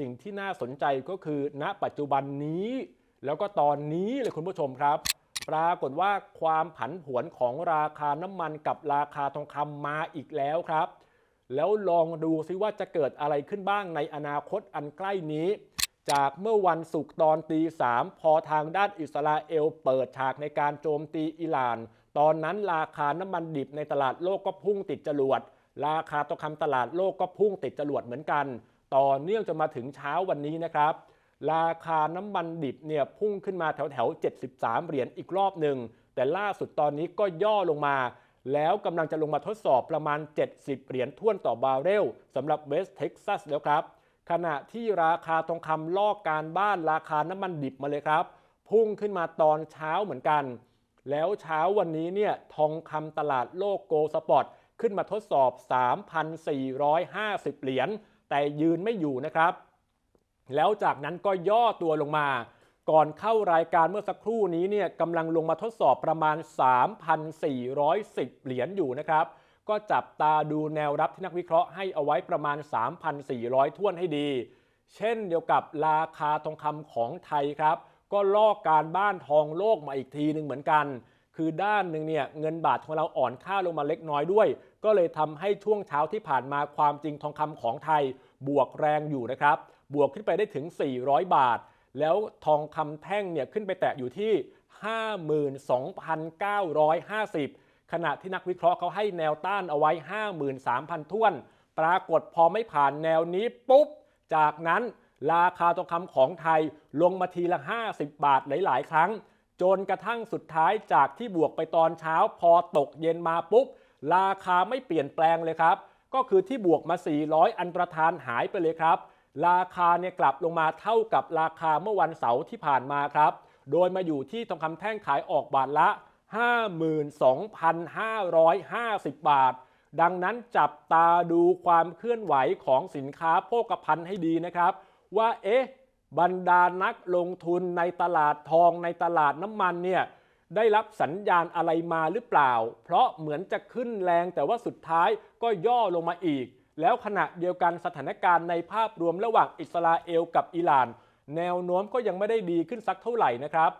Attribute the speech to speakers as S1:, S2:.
S1: สิ่งที่น่าสนใจก็คือ ณปัจจุบันนี้ แล้วก็ตอนนี้เลยคุณผู้ชมครับ ปรากฏว่าความผันผวนของราคาน้ำมันกับราคาทองคำมาอีกแล้วครับ แล้วลองดูซิว่าจะเกิดอะไรขึ้นบ้างในอนาคตอันใกล้นี้ จากเมื่อวันศุกร์ตอนตีสามพอทางด้านอิสราเอล เปิดฉากในการโจมตีอิหร่าน ตอนนั้นราคาน้ำมันดิบในตลาดโลกก็พุ่งติดจรวดราคาทองคำตลาดโลกก็พุ่งติดจรวดเหมือนกัน ต่อเนื่องจนมาถึงเช้าวันนี้นะครับ ราคาน้ำมันดิบเนี่ยพุ่งขึ้นมาแถวแถว73 เหรียญอีกรอบหนึ่ง แต่ล่าสุดตอนนี้ก็ย่อลงมา แล้วกำลังจะลงมาทดสอบประมาณ 70 เหรียญท่วนต่อบาร์เรลสำหรับเวสเท็กซัสแล้วครับ ขณะที่ราคาทองคำลอกการบ้านราคาน้ำมันดิบมาเลยครับ พุ่งขึ้นมาตอนเช้าเหมือนกัน แล้วเช้าวันนี้เนี่ยทองคำตลาดโลกโกลสปอร์ตขึ้นมาทดสอบ 3,450 เหรียญ แต่ยืนไม่อยู่นะครับ แล้วจากนั้นก็ย่อตัวลงมา ก่อนเข้ารายการเมื่อสักครู่นี้เนี่ยกำลังลงมาทดสอบประมาณ 3,410 เหรียญอยู่นะครับ ก็จับตาดูแนวรับที่นักวิเคราะห์ให้เอาไว้ประมาณ 3,400ท่วนให้ดี เช่นเดียวกับราคาทองคำของไทยครับ ก็ลอกการบ้านทองโลกมาอีกทีหนึ่งเหมือนกัน คือด้านหนึ่งเนี่ยเงินบาทของเราอ่อนค่าลงมาเล็กน้อยด้วย ก็เลยทำให้ช่วงเช้าที่ผ่านมาความจริงทองคำของไทย บวกแรงอยู่นะครับ บวกขึ้นไปได้ถึง 400 บาท แล้วทองคำแท่งเนี่ยขึ้นไปแตะอยู่ที่ 52,950 ขณะที่นักวิเคราะห์เขาให้แนวต้านเอาไว้ 53,000ท้วน ปรากฏพอไม่ผ่านแนวนี้ปุ๊บ จากนั้นราคาทองคำของไทยลงมาทีละ 50 บาทหลาย ๆ ครั้ง จนกระทั่งสุดท้ายจากที่บวกไปตอนเช้าพอตกเย็นมาปุ๊บ ราคาไม่เปลี่ยนแปลงเลยครับ ก็คือที่บวกมา 400 อันตรธานหายไปเลยครับ ราคาเนี่ยกลับลงมาเท่ากับราคาเมื่อวันเสาร์ที่ผ่านมาครับ โดยมาอยู่ที่ทองคำแท่งขายออกบาทละ 52,550 บาท ดังนั้นจับตาดูความเคลื่อนไหวของสินค้าโภคภัณฑ์ให้ดีนะครับ ว่าเอ๊ะ บรรดานักลงทุนในตลาดทองในตลาดน้ำมันเนี่ยได้รับสัญญาณอะไรมาหรือเปล่า เพราะเหมือนจะขึ้นแรงแต่ว่าสุดท้ายก็ย่อลงมาอีก แล้วขณะเดียวกันสถานการณ์ในภาพรวมระหว่างอิสราเอลกับอิหร่าน แนวโน้มก็ยังไม่ได้ดีขึ้นสักเท่าไหร่นะครับ